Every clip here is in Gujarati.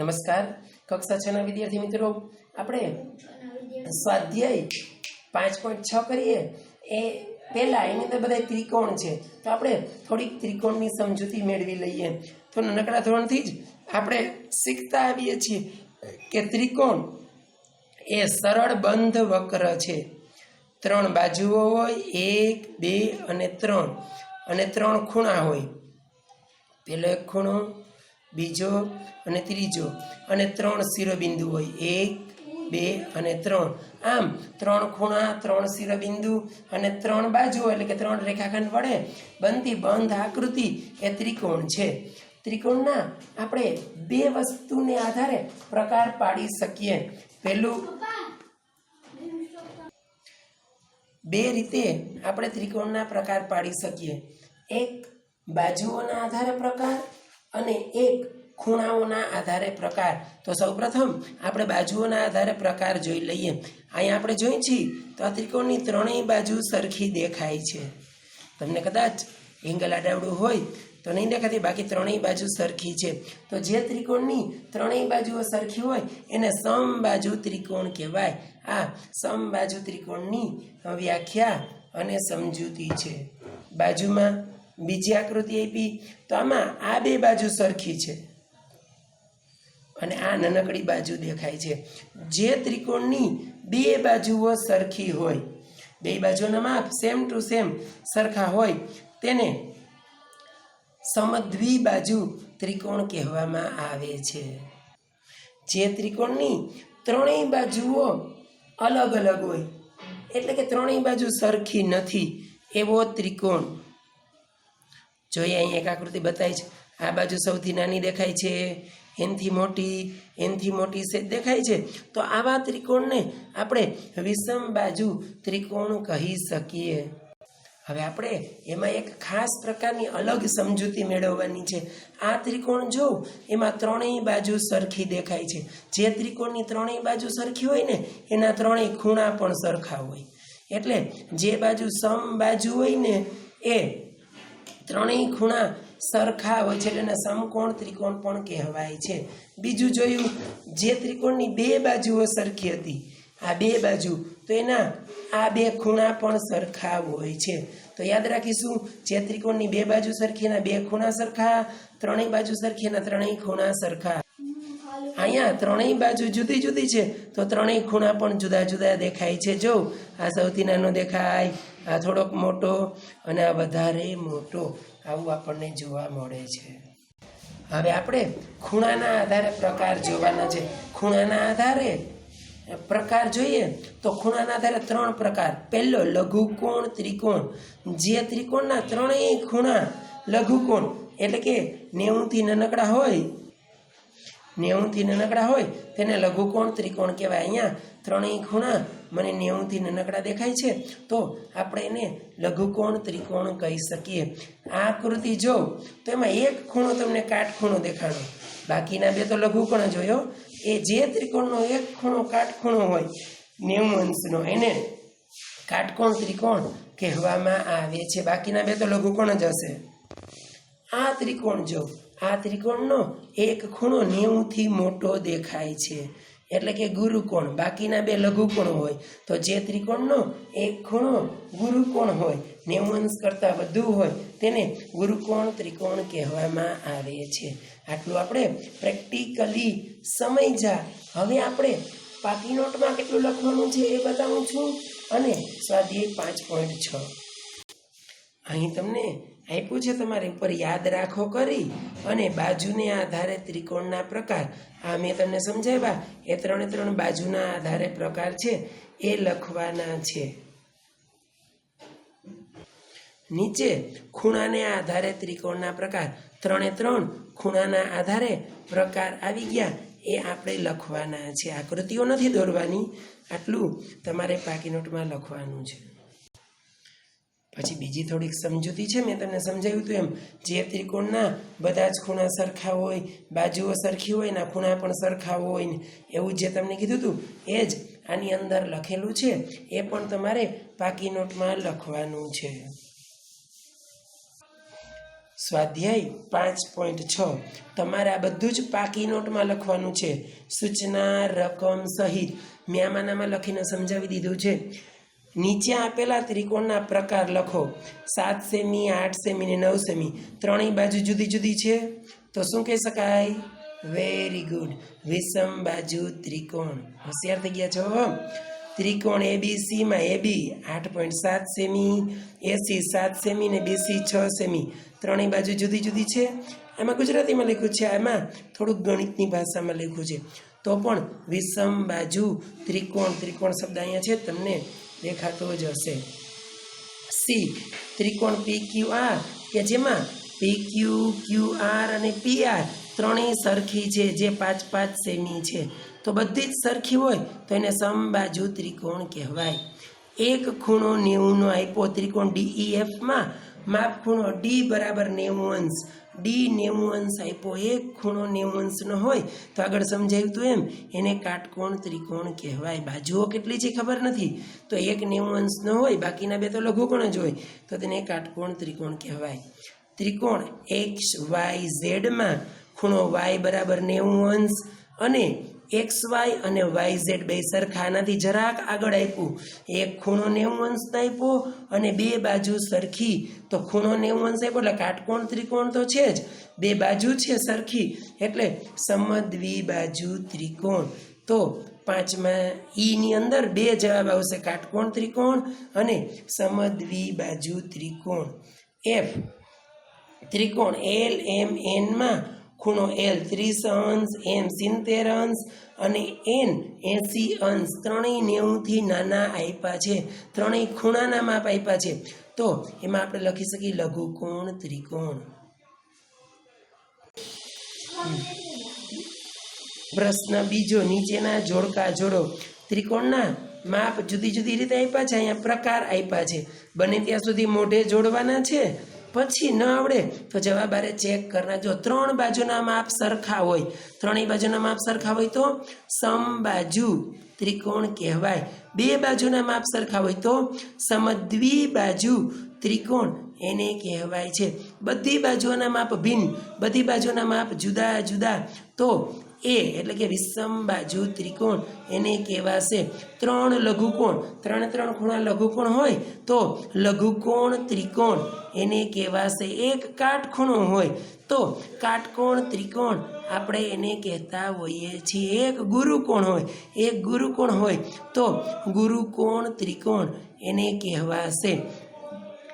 નમસ્કાર. કક્ષા છના વિદ્યાર્થી મિત્રો, આપણે સ્વાધ્યાય પાંચ પોઈન્ટ છ કરીએ. એ પહેલા એની અંદર બધા ત્રિકોણ છે. તો આપણે થોડીક ત્રિકોણની સમજૂતી મેળવી લઈએ. તો નાનકડા ધોરણથી જ આપણે શીખતા આવીએ છીએ કે ત્રિકોણ એ સરળ બંધ વક્ર છે. ત્રણ બાજુઓ હોય, એક, બે અને ત્રણ. અને ત્રણ ખૂણા હોય. પહેલો એક ખૂણો બીજો અને ત્રીજો અને ત્રણ શિરોબિંદુ હોય. એક, બે અને ત્રણ. આમ ત્રણ ખૂણા, ત્રણ શિરોબિંદુ અને ત્રણ બાજુ એટલે કે ત્રણ રેખાખંડ વડે બનતી બંધ આકૃતિ એ ત્રિકોણ છે. ત્રિકોણના આપણે બે વસ્તુને આધારે પ્રકાર પાડી શકીએ. પહેલું બે રીતે આપણે ત્રિકોણના પ્રકાર પાડી શકીએ. એક બાજુઓના આધારે પ્રકાર અને એક ખૂણાઓના આધારે પ્રકાર. તો સૌપ્રથમ આપણે બાજુઓના આધારે પ્રકાર જોઈ લઈએ. અહીંયા આપણે જોઈએ છીએ, તો આ ત્રિકોણની ત્રણેય બાજુ સરખી દેખાય છે. તમને કદાચ એંગલ આડાવડું હોય, તો નહીં દેખાતી, બાકી ત્રણેય બાજુ સરખી છે. તો જે ત્રિકોણની ત્રણેય બાજુઓ સરખી હોય, એને સમબાજુ ત્રિકોણ કહેવાય. આ સમબાજુ ત્રિકોણની વ્યાખ્યા અને સમજૂતી છે. બાજુમાં બીજી આકૃતિ આપી, તો આમાં આ બે બાજુ સરખી છે. અને આ નાનકડી બાજુ દેખાય છે. જે ત્રિકોણની બે બાજુઓ સરખી હોય, બે બાજુના માપ સેમ ટુ સેમ સરખા હોય, તેને સમદ્વી બાજુ ત્રિકોણ કહેવામાં આવે છે. જે ત્રિકોણની ત્રણેય બાજુઓ અલગ અલગ હોય, એટલે કે ત્રણેય બાજુ સરખી નથી, એવો ત્રિકોણ જોઈએ અહીં એક આકૃતિ બતાવી છે. આ બાજુ સૌથી નાની દેખાય છે, એનથી મોટી એનથી મોટી સેજ દેખાય છે. તો આવા ત્રિકોણને આપણે વિષમ બાજુ ત્રિકોણ કહી શકીએ. હવે આપણે એમાં એક ખાસ પ્રકારની અલગ સમજૂતી મેળવવાની છે. આ ત્રિકોણ જો એમાં ત્રણેય બાજુ સરખી દેખાય છે. જે ત્રિકોણની ત્રણેય બાજુ સરખી હોય ને, એના ત્રણેય ખૂણા પણ સરખા હોય. એટલે જે બાજુ સમ બાજુ હોય ને, એ ત્રણેય ખૂણા સરખા હોય છે એટલે એને સમકોણ ત્રિકોણ પણ કહેવાય છે. બીજું જોયું, જે ત્રિકોણની બે બાજુઓ સરખી હતી, આ બે બાજુ, તો એના આ બે ખૂણા પણ સરખા હોય છે. તો યાદ રાખીશું, જે ત્રિકોણની બે બાજુ સરખી, એના બે ખૂણા સરખા, ત્રણેય બાજુ સરખી, એના ત્રણેય ખૂણા સરખા. અહીંયા ત્રણેય બાજુ જુદી જુદી છે, તો ત્રણેય ખૂણા પણ જુદા જુદા દેખાય છે. જો આ સૌથી નાનો દેખાય આ થોડોક મોટો અને આ વધારે મોટો આવું આપણને જોવા મળે છે. હવે આપણે ખૂણાના આધારે પ્રકાર જોવાના છે. ખૂણાના આધારે પ્રકાર જોઈએ તો ખૂણાના આધારે ત્રણ પ્રકાર. પહેલો લઘુકોણ ત્રિકોણ. જે ત્રિકોણના ત્રણેય ખૂણા લઘુકોણ, એટલે કે નેવુંથી નાનકડા હોય, નેવુંથી નાનકડા હોય, તેને લઘુકોણ ત્રિકોણ કહેવાય. અહીંયા ત્રણેય ખૂણા મને નેવુંથી નાનકડા દેખાય છે, તો આપણે એને લઘુકોણ, ત્રિકોણ કહી શકીએ. આ આકૃતિ જો, તો એમાં એક ખૂણો તમને કાટખૂણો દેખાડો. બાકીના બે તો લઘુકોણ જોયો એ જે ત્રિકોણનો એક ખૂણો કાટખૂણો હોય નેવું અંશનો એને કાટકોણ, ત્રિકોણ કહેવામાં આવે છે. બાકીના બે તો લઘુકોણ જ હશે. આ ત્રિકોણ જો, આ ત્રિકોણનો એક ખૂણો નેવુંથી મોટો દેખાય છે. એટલે કે ગુરુકોણ. બાકીના બે લઘુકોણ હોય તો જે ત્રિકોણનો એક ખૂણો ગુરુકોણ હોય નેવું કરતાં વધુ હોય, તેને ગુરુકોણ ત્રિકોણ કહેવામાં આવે છે. આટલું આપણે પ્રેક્ટિકલી સમજ્યા હવે આપણે પાકી નોટમાં કેટલું લખવાનું છે એ બતાવું છું. અને સ્વાધ્યાય પાંચ પોઈન્ટ છ. અહીં તમને આપ્યું છે તમારે ઉપર યાદ રાખો કરી અને બાજુને આધારે ત્રિકોણના પ્રકાર. આ મેં તમને સમજાવ્યા. એ ત્રણે ત્રણ બાજુના આધારે પ્રકાર છે. એ લખવાના છે. નીચે ખૂણાને આધારે ત્રિકોણના પ્રકાર. ત્રણે ત્રણ ખૂણાના આધારે પ્રકાર આવી ગયા. એ આપણે લખવાના છે. આકૃતિઓ નથી દોરવાની. આટલું તમારે પાકી નોટમાં લખવાનું છે. પછી બીજી થોડીક સમજૂતી છે, મેં તમને સમજાવ્યું હતું એમ. જે ત્રિકોણના બધા જ ખૂણા સરખા હોય, બાજુઓ સરખી હોય ને ખૂણા પણ સરખા હોય ને એવું જે તમને કીધું હતું, એ જ આની અંદર લખેલું છે, એ પણ તમારે પાકી નોટમાં લખવાનું છે. સ્વાધ્યાય પાંચ પોઈન્ટ છ. તમારે આ બધું જ પાકી નોટમાં લખવાનું છે. સૂચના રકમ સહિત. મેં લખીને સમજાવી દીધું છે. નીચે આપેલા ત્રિકોણના પ્રકાર લખો. સાત સેમી, આઠ સેમી ને નવ સેમી. ત્રણેય બાજુ જુદી જુદી છે? તો શું કહી શકાય? વેરી ગુડ વિષમ બાજુ ત્રિકોણ. હોશિયાર થઈ ગયા છો ત્રિકોણ એબીસીમાં એબી આઠ પોઈન્ટ સાત સેમી. એસી સાત સેમી ને બીસી છ સેમી. ત્રણેય બાજુ જુદી જુદી છે? આમાં ગુજરાતીમાં લખ્યું છે, આમાં થોડુંક ગણિતની ભાષામાં લખ્યું છે. તો પણ વિષમ બાજુ ત્રિકોણ ત્રિકોણ શબ્દ અહીંયા છે. તમને દેખાતો જ હશે. સી, ત્રિકોણ પી ક્યુ આર કે જેમાં પી ક્યુ ક્યુ આર અને પી આર ત્રણેય સરખી છે, જે પાંચ પાંચ સેમી છે. તો બધી જ સરખી હોય તો એને સમબાજુ ત્રિકોણ કહેવાય. એક ખૂણો નેવુંનો આપ્યો ત્રિકોણ ડીઈએફમાં માપ ખૂણો ડી બરાબર નેવું અંશ ડી નેવું અંશ આપ્યો, એક ખૂણો નેવું અંશનો હોય તો આગળ સમજાવ્યું હતું એમ, એને કાટકોણ ત્રિકોણ કહેવાય. બાજુઓ કેટલી છે ખબર નથી. તો એક નેવું અંશનો હોય, બાકીના બે તો લઘુકોણ જ હોય, તો તેને કાટકોણ ત્રિકોણ કહેવાય. ત્રિકોણ એક્સ વાય ઝેડમાં ખૂણો વાય બરાબર નેવું અંશ અને એક્સ વાય અને વાય ઝેડ બે સરખા આનાથી જરાક આગળ આપ્યું. એક ખૂણો નેવું અંશ આપ્યો અને બે બાજુ સરખી. તો ખૂણો નેવું અંશ આપ્યો એટલે કાટકોણ ત્રિકોણ તો છે જ. બે બાજુ છે સરખી એટલે સમદ્વિ બાજુ ત્રિકોણ. તો પાંચમાં ઈની અંદર બે જવાબ આવશે. કાટકોણ ત્રિકોણ અને સમદ્વિ બાજુ ત્રિકોણ. એફ. ત્રિકોણ એલ એમ એનમાં ખૂણો એલ ત્રીસ અંશ એમ સિત્તેર અંશ અને એન એંસી અંશ. ત્રણેય નેવુંથી નાના આપ્યા છે. ત્રણેય ખૂણાના માપ આપ્યા છે. તો એમાં આપણે લખી શકીએ લઘુકોણ, ત્રિકોણ. પ્રશ્ન બીજો, નીચેના જોડકા જોડો. ત્રિકોણના માપ જુદી જુદી રીતે આપ્યા છે. અહીંયા પ્રકાર આપ્યા છે. બને ત્યાં સુધી મોઢે જોડવાના છે. પછી ન આવડે તો જવાબ આરે ચેક કરના. જો ત્રણ બાજુના માપ સરખા હોય, ત્રણેય બાજુના માપ સરખા હોય તો સમબાજુ ત્રિકોણ કહેવાય. બે બાજુના માપ સરખા હોય તો સમદ્વી બાજુ ત્રિકોણ એને કહેવાય છે. બધી બાજુઓના માપ ભિન્ન, બધી બાજુના માપ જુદા જુદા. તો એ, એટલે કે વિષમ બાજુ ત્રિકોણ એને કહેવાશે ત્રણ લઘુકોણ. ત્રણે ત્રણ ખૂણા લઘુકોણ હોય તો લઘુકોણ ત્રિકોણ એને કહેવાશે એક કાટખૂણો હોય. તો કાટકોણ ત્રિકોણ આપણે એને કહેતા હોઈએ છીએ એક ગુરુકોણ હોય. એક ગુરુકોણ હોય તો ગુરુકોણ ત્રિકોણ એને કહેવાશે.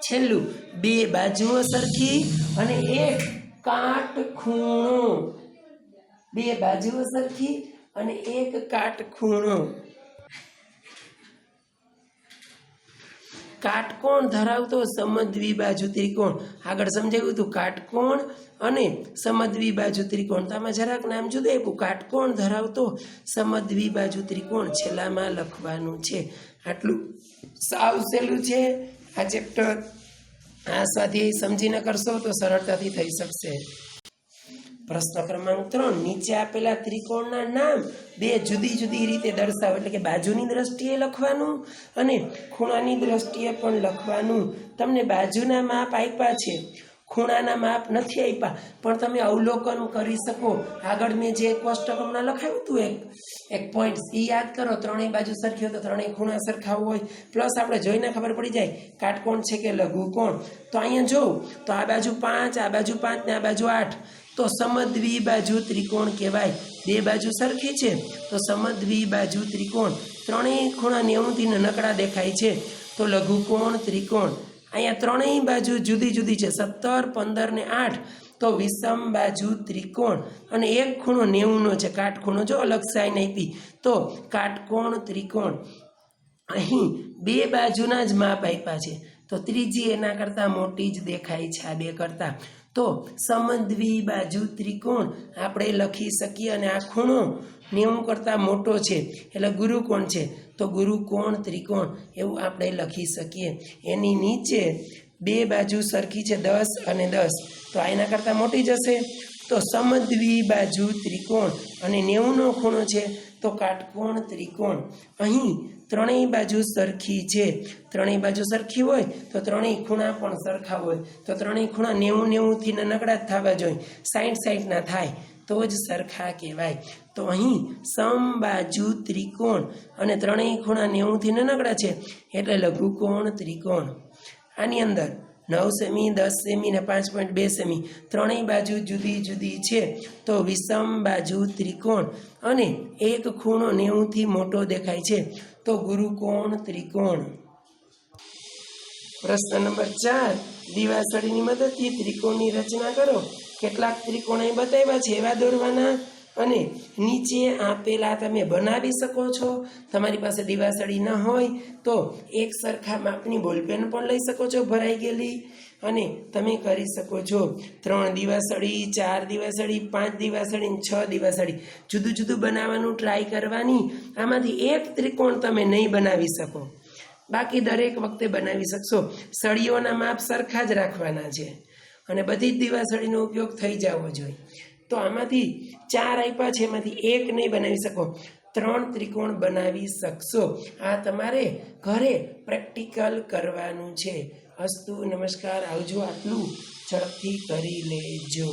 છેલ્લું, બે બાજુઓ સરખી અને એક કાટખૂણો. બે બાજુઓ સરખી અને એક કાટખૂણો કાટકોણ ધરાવતો? સમદ્વી બાજુ ત્રિકોણ. આગળ સમજાવ્યું હતું કાટકોણ અને સમદ્વી બાજુ ત્રિકોણ. તો આમાં જરાક નામ જુદું આપ્યું. કાટકોણ ધરાવતો? સમદ્વી બાજુ ત્રિકોણ. છેલ્લામાં લખવાનું છે. આટલું સાવ સહેલું છે. આ ચેપ્ટર આ સ્વાધ્યાય સમજીને કરશો તો સરળતાથી થઈ શકશે. પ્રશ્ન ક્રમાંક ત્રણ નીચે આપેલા ત્રિકોણના નામ બે જુદી જુદી રીતે દર્શાવો, એટલે કે બાજુની દ્રષ્ટિએ લખવાનું અને ખૂણાની દ્રષ્ટિએ પણ લખવાનું. તમને બાજુના માપ આપ્યા છે. ખૂણાના માપ નથી આપ્યા, પણ તમે અવલોકન કરી શકો. આગળ મેં જે કોષ્ટક હમણાં લખાવ્યું હતું, એક એક પોઈન્ટ એ યાદ કરો, ત્રણેય બાજુ સરખી હોય તો ત્રણેય ખૂણા સરખા હોય. પ્લસ આપણે જોઈને ખબર પડી જાય, કાટકોણ છે કે લઘુ કોણ તો અહીંયા જોઉં, તો આ બાજુ પાંચ, આ બાજુ પાંચ ને આ બાજુ આઠ. તો સમદ્વી બાજુ ત્રિકોણ કહેવાય. બે બાજુ સરખી છે, તો સમદ્વી બાજુ ત્રિકોણ. ત્રણેય ખૂણા નેવુંથી નકડા દેખાય છે, તો લઘુકોણ ત્રિકોણ. અહીંયા ત્રણેય બાજુ જુદી જુદી છે, સત્તર, પંદર ને આઠ, તો વિષમ બાજુ ત્રિકોણ. અને એક ખૂણો નેવુંનો છે, કાટખૂણો જો અલગ સાઈન આપી, તો કાટકોણ ત્રિકોણ. અહીં બે બાજુના જ માપ આપ્યા છે, તો ત્રીજી એના કરતાં મોટી જ દેખાય છે, આ બે કરતાં. તો સમદ્વી બાજુ ત્રિકોણ. આપણે લખી શકીએ અને આ ખૂણો નેવું કરતાં મોટો છે, એટલે ગુરુકોણ છે. તો ગુરુકોણ, ત્રિકોણ એવું આપણે લખી શકીએ. એની નીચે બે બાજુ સરખી છે, દસ અને દસ. તો આ એના કરતાં મોટી જશે. તો સમદ્વી બાજુ ત્રિકોણ અને નેવુંનો ખૂણો છે, તો કાટકોણ, ત્રિકોણ. અહીં ત્રણેય બાજુ સરખી છે. ત્રણેય બાજુ સરખી હોય તો ત્રણેય ખૂણા પણ સરખા હોય. તો ત્રણેય ખૂણા નેવું નેવુંથી નાનકડા જ થવા જોઈએ. સાઠ સાઠના થાય તો જ સરખા કહેવાય. તો અહીં સમબાજુ ત્રિકોણ અને ત્રણેય ખૂણા નેવુંથી નાનકડા છે એટલે લઘુકોણ ત્રિકોણ. આની અંદર નવ સેમી, દસ સેમી ને પાંચ પોઈન્ટ બે સેમી ત્રણેય બાજુ જુદી જુદી છે તો વિષમ બાજુ ત્રિકોણ અને એક ખૂણો નેવુંથી મોટો દેખાય છે. તો ગુરુકોણ ત્રિકોણ. પ્રશ્ન નંબર ચાર. દિવાસળીની મદદથી ત્રિકોણની રચના કરો. કેટલાક ત્રિકોણ અહીં બતાવ્યા છે, એવા દોરવાના. અને નીચે આપેલા તમે બનાવી શકો છો. તમારી પાસે દિવાસળી ન હોય તો એક સરખા માપની બોલપેન પણ લઈ શકો છો. ભરાઈ ગયેલી. અને તમે કરી શકો છો. ત્રણ દિવાસળી ચાર દિવાસળી પાંચ દિવાસળી છ દિવાસળી જુદું જુદું બનાવવાનું ટ્રાય કરવાની. આમાંથી એક ત્રિકોણ તમે નહીં બનાવી શકો. બાકી દરેક વખતે બનાવી શકશો. સળીઓના માપ સરખા જ રાખવાના છે. અને બધી જ દિવાસળીનો ઉપયોગ થઈ જવો જોઈએ. તો આમાંથી ચાર આપ્યા છે, એમાંથી એક નહીં બનાવી શકો. ત્રણ ત્રિકોણ બનાવી શકશો. આ તમારે ઘરે પ્રેક્ટિકલ કરવાનું છે. અસ્તુ નમસ્કાર આવજો આટલું ઝડપથી કરી લેજો.